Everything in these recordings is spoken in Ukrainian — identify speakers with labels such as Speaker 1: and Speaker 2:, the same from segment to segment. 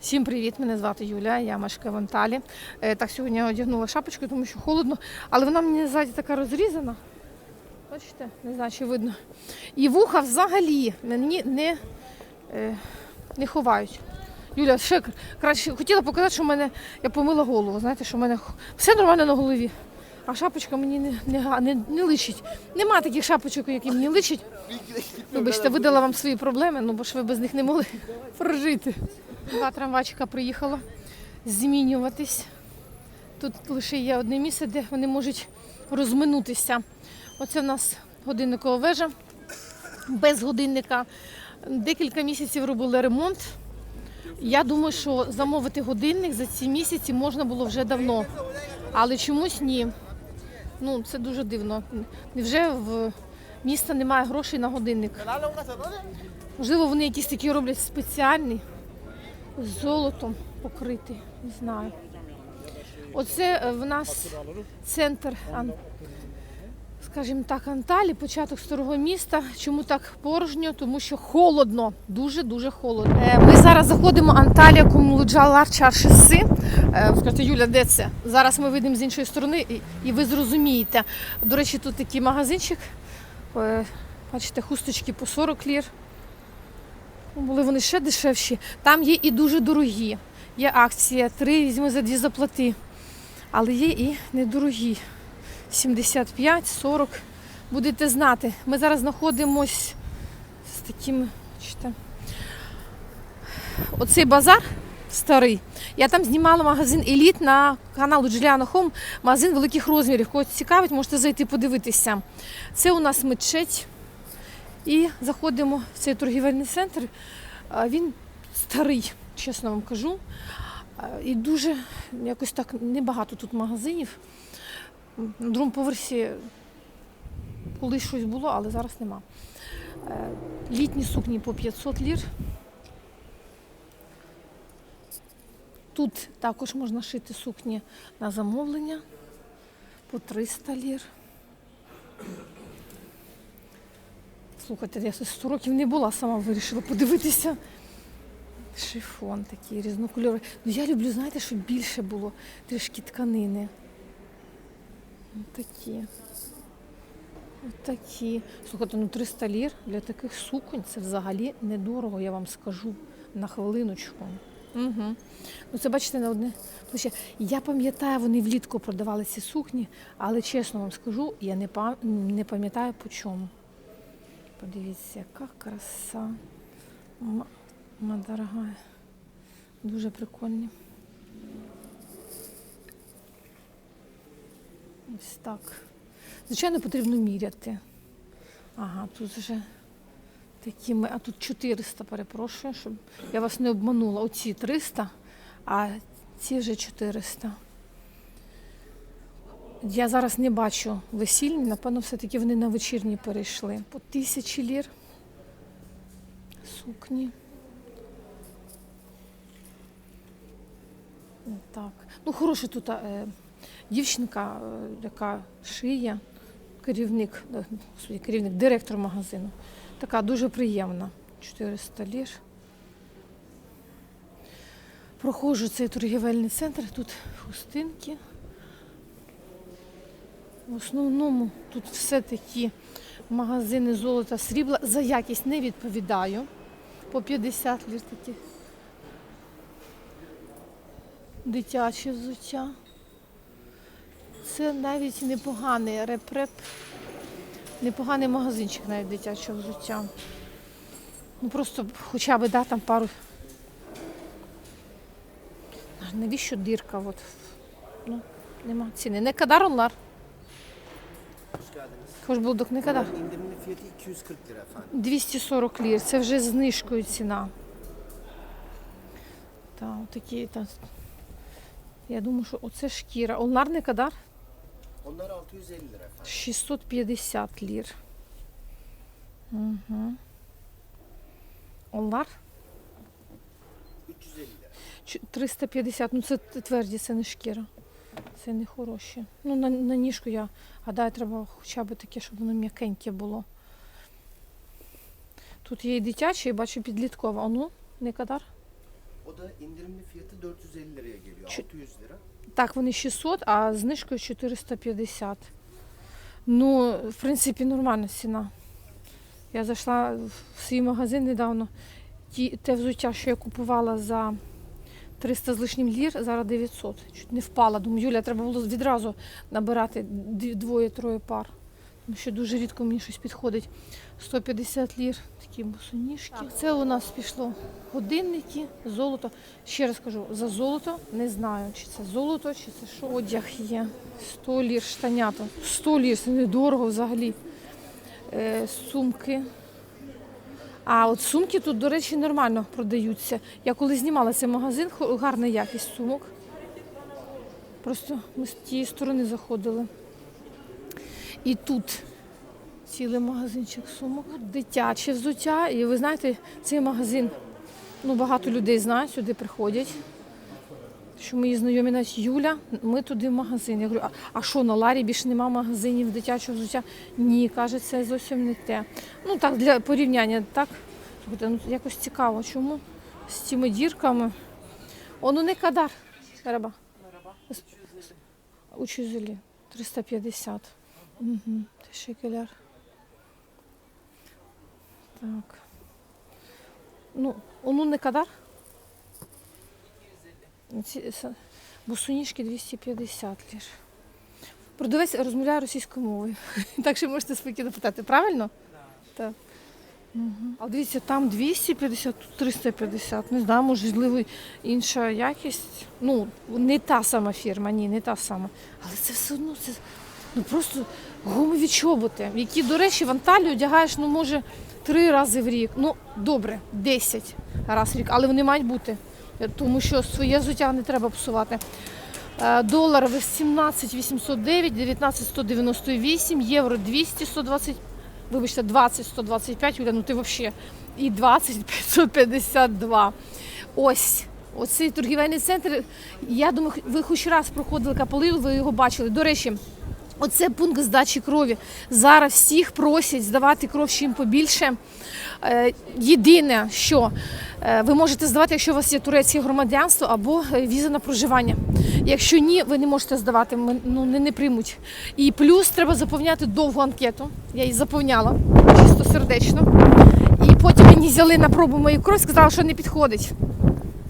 Speaker 1: Всім привіт! Мене звати Юля, я мешкаю в Анталі. Е, Так, сьогодні одягнула шапочку, тому що холодно, але вона мені ззаді така розрізана. Бачите, не знаю, чи видно. І вуха взагалі мені не, е, не ховають. Юля, ще краще хотіла показати, що в мене я помила голову. Знаєте, що в мене все нормально на голові. А шапочка мені не, не, не, не личить. Нема таких шапочок, які мені личать. Вибачте, видала вам свої проблеми, ну бо ж ви без них не могли прожити. Два трамвайчика приїхало змінюватись. Тут лише є одне місце, де вони можуть розминутися. Оце в нас годинникова вежа без годинника. Декілька місяців робили ремонт. Я думаю, що замовити годинник за ці місяці можна було вже давно. Але чомусь ні. Ну, це дуже дивно. Невже в міста немає грошей на годинник? Можливо, вони якісь такі роблять спеціальні, золотом покритий, не знаю. Оце е, в нас центр, скажімо так, Анталі, початок старого міста. Чому так порожньо? Тому що холодно, дуже-дуже холодно. Е, Ми зараз заходимо Анталія Кумлуджалар Чаршиси. Е, Скажете, Юля, де це? Зараз ми вийдемо з іншої сторони і, ви зрозумієте. До речі, тут такий магазинчик. Бачите, хусточки по 40 лір. Були вони ще дешевші. Там є і дуже дорогі. Є акція, три візьми за дві заплати. Але є і недорогі. 75, 40. Будете знати. Ми зараз знаходимось з таким. Бачите, оцей базар старий. Я там знімала магазин Еліт на каналу Джуліана Хом, магазин великих розмірів. Кого цікавить, можете зайти подивитися. Це у нас мечеть. І заходимо в цей торгівельний центр. Він старий, чесно вам кажу. І дуже якось так небагато тут магазинів. На другому поверсі колись щось було, але зараз нема. Е, Літні сукні по 500 лір. Тут також можна шити сукні на замовлення по 300 лір. Слухайте, я 100 років не була, сама вирішила подивитися. Шифон такий різнокольоровий. Ну, я люблю, знаєте, щоб більше було трішки тканини. Ось Такі. Ось Такі. Слухайте, ну 300 лір для таких суконь це взагалі недорого, я вам скажу на хвилиночку. Угу. Ну це бачите на одне. плече. Я пам'ятаю, вони влітку продавали ці сукні, але чесно вам скажу, я не, не пам'ятаю по чому. Подивіться, яка краса. Ма, ма дорога. Дуже прикольні. Ось так. Звичайно, потрібно міряти. Ага, тут вже такі ми, а тут 400, перепрошую, щоб я вас не обманула. Оці 300, а ці вже 400. Я зараз не бачу весільні, напевно, все-таки вони на вечірні перейшли. По тисячі лір. Сукні. Так. Ну, хороша тут е, дівчинка, е, яка шиє, керівник, е, керівник, директор магазину. Така дуже приємна. 400 лір. Проходжу цей торгівельний центр, тут хустинки. В основному тут все такі магазини золота, срібла. За якість не відповідаю. По 50 лір такі. Дитяче взуття. Це навіть непоганий реп-реп. Непоганий магазинчик навіть дитячого взуття. Ну просто хоча б да, там пару. Навіщо дірка? От. Ну, нема ціни. Не кадар онлар. Хоч булдок не кадар.
Speaker 2: İndirimli fiyatı 240 lira efendim.
Speaker 1: 240 лір. Це вже знижкою ціна. Так, такі там. Я думаю, що оце шкіра.
Speaker 2: Onlar 650 lira efendim.
Speaker 1: 650 лір. Угу. Онлар?
Speaker 2: 350 lira.
Speaker 1: 350. Ну це тверді, це не шкіра. Це не хороші. Ну, на, на ніжку я гадаю, треба хоча б таке, щоб воно м'якеньке було. Тут є і дитяче, і бачу підліткова. А ну, не кадар?
Speaker 2: O da indirimli fiyatı 450 liraya geliyor.
Speaker 1: Çü-
Speaker 2: 600 лira.
Speaker 1: Так, вони 600, а знижкою 450. Ну, в принципі, нормальна ціна. Я зайшла в свій магазин недавно. Ті, те взуття, що я купувала за 300 з лишнім лір, зараз 900. Чуть не впала. Думаю, Юля, треба було відразу набирати двоє-троє пар. Тому що дуже рідко мені щось підходить. 150 лір, такі босоніжки. Це у нас пішло годинники, золото. Ще раз кажу, за золото не знаю, чи це золото, чи це що. Одяг є. 100 лір штанята. 100 лір, це недорого взагалі. Е, сумки. А от сумки тут, до речі, нормально продаються. Я коли знімала цей магазин, гарна якість сумок. Просто ми з тієї сторони заходили. І тут цілий магазинчик сумок. Дитяче взуття. І ви знаєте, цей магазин, ну багато людей знають, сюди приходять. Що мої знайомі навіть Юля, ми туди в магазин. Я говорю, а, що на Ларі більше нема магазинів дитячого взуття? Ні, каже, це зовсім не те. Ну так, для порівняння, так? Ну, якось цікаво, чому з цими дірками. Оно не кадар. Мераба. У Чузелі. 350. Угу. Шекеляр. Так. Ну, оно не кадар? Ці, босоніжки 250 лір. Продавець розмовляє російською мовою. Так що можете спокійно питати, правильно? Так. Угу. А дивіться, там 250, тут 350. Не знаю, можливо, інша якість. Ну, не та сама фірма, ні, не та сама. Але це все одно це ну, просто гумові чоботи, які, до речі, в Анталію одягаєш, ну, може, три рази в рік. Ну, добре, 10 разів в рік, але вони мають бути. Тому що своє взуття не треба псувати. Е, Долар 18 809, 19 198, євро 200 120, вибачте, 20 125, Юля, ну ти взагалі, і 20 552. Ось, оцей торгівельний центр, я думаю, ви хоч раз проходили Каполил, ви його бачили. До речі, Оце пункт здачі крові. Зараз всіх просять здавати кров чим побільше. Е, Єдине, що е, ви можете здавати, якщо у вас є турецьке громадянство або е, віза на проживання. Якщо ні, ви не можете здавати, ну не, не приймуть. І плюс треба заповняти довгу анкету. Я її заповняла чисто сердечно. І потім мені взяли на пробу мою кров, сказали, що не підходить.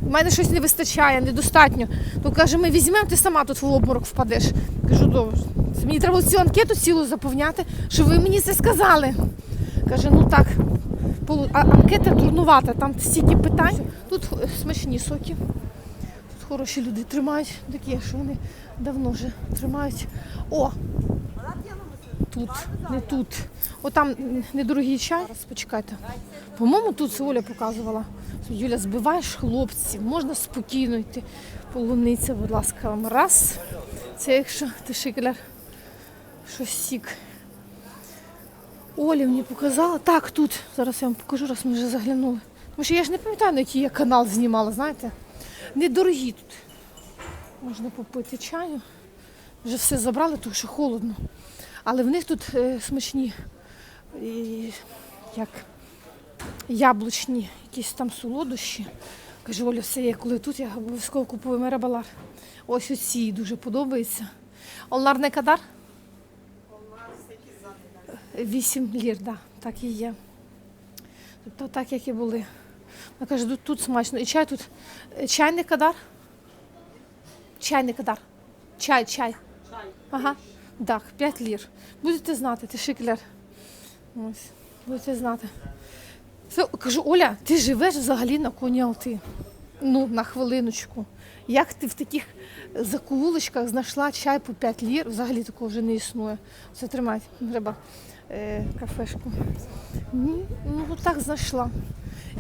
Speaker 1: У мене щось не вистачає, недостатньо. То каже, ми візьмемо, ти сама тут в обморок впадеш. Кажу, добре. Мені треба цю анкету цілу заповняти, що ви мені це сказали. Каже, ну так, анкета дурнувата, там стільки питань. Тут смачні соки. Тут хороші люди тримають, такі, що вони давно вже тримають. О! Тут, не тут. О, там недорогий чай. Зараз почекайте. По-моєму, тут це Оля показувала. Юля, збиваєш хлопців, можна спокійно йти. Полуниця, будь ласка, вам раз. Це якщо ти шикеляр, щось сік. Оля мені показала. Так, тут. Зараз я вам покажу, раз ми вже заглянули. Тому що я ж не пам'ятаю, на який я канал знімала, знаєте. Недорогі тут. Можна попити чаю. Вже все забрали, тому що холодно. Але в них тут е, смачні і, як яблучні, якісь там солодощі. Кажу, Оля, все, я коли тут, я обов'язково купую мерабалар. Ось оці дуже подобається. Олнар не кадар? Вісім лір, да, так і є. Тобто так, як і були. Вона каже, тут, тут смачно. І чай тут. е, Чай не кадар? Чай. Чай, чай. Ага. Так, 5 лір. Будете знати, ти шикляр. Ось, будете знати. Це, кажу, Оля, ти живеш взагалі на коні Алти. Ну, на хвилиночку. Як ти в таких закулочках знайшла чай по 5 лір? Взагалі такого вже не існує. Це тримати, треба е, кафешку. Ну, ну так знайшла.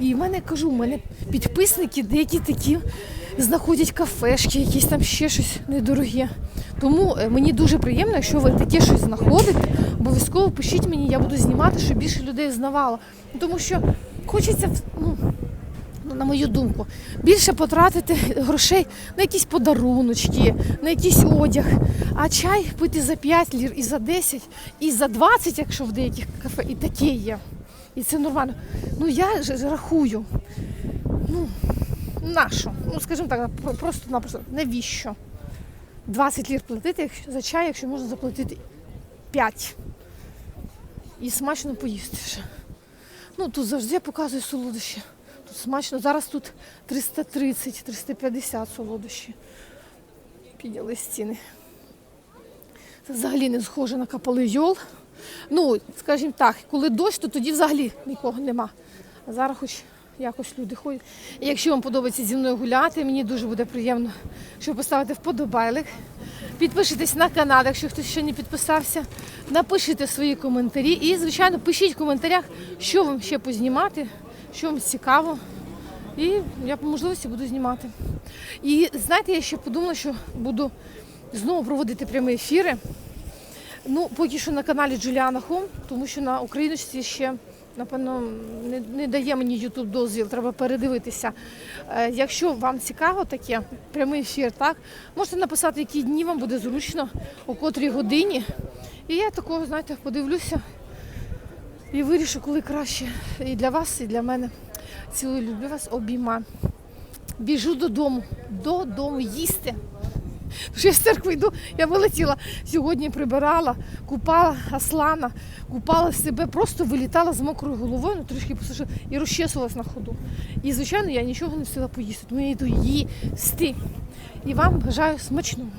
Speaker 1: І в мене кажу, в мене підписники деякі такі знаходять кафешки, якісь там ще щось недороге. Тому е, мені дуже приємно, якщо ви таке щось знаходите, обов'язково пишіть мені, я буду знімати, щоб більше людей знавало. Тому що хочеться, ну, на мою думку, більше потратити грошей на якісь подаруночки, на якийсь одяг. А чай пити за 5 лір і за 10, і за 20, якщо в деяких кафе, і таке є. І це нормально. Ну я ж рахую. Ну, нащо? Ну, скажімо так, просто-напросто, навіщо? 20 лір платити за чай, якщо можна заплатити 5. І смачно поїсти ще. Ну, тут завжди я показую солодощі. Смачно. Зараз тут 330-350 солодощі. Підняли ціни. Це взагалі не схоже на капалийол. Ну, скажімо так, коли дощ, то тоді взагалі нікого нема. А зараз хоч якось люди ходять. І якщо вам подобається зі мною гуляти, мені дуже буде приємно, що поставите вподобайлик. Підпишитесь на канал, якщо хтось ще не підписався. Напишіть свої коментарі. І, звичайно, пишіть в коментарях, що вам ще познімати, що вам цікаво. І я по можливості буду знімати. І знаєте, я ще подумала, що буду знову проводити прямі ефіри. Ну, поки що на каналі Джуліана Хом, тому що на україночці ще, напевно, не, не дає мені YouTube дозвіл, треба передивитися. Е, якщо вам цікаво таке, прямий ефір, так, можете написати, які дні вам буде зручно, о котрій годині. І я такого, знаєте, подивлюся і вирішу, коли краще і для вас, і для мене. Цілую, люблю вас, обійма. Біжу додому, додому їсти. Я з церкви йду, я вилетіла сьогодні, прибирала, купала Аслана, купала себе, просто вилітала з мокрою головою, ну трішки посушила і розчесувалась на ходу. І, звичайно, я нічого не встигла поїсти, тому я йду їсти. І вам бажаю смачного.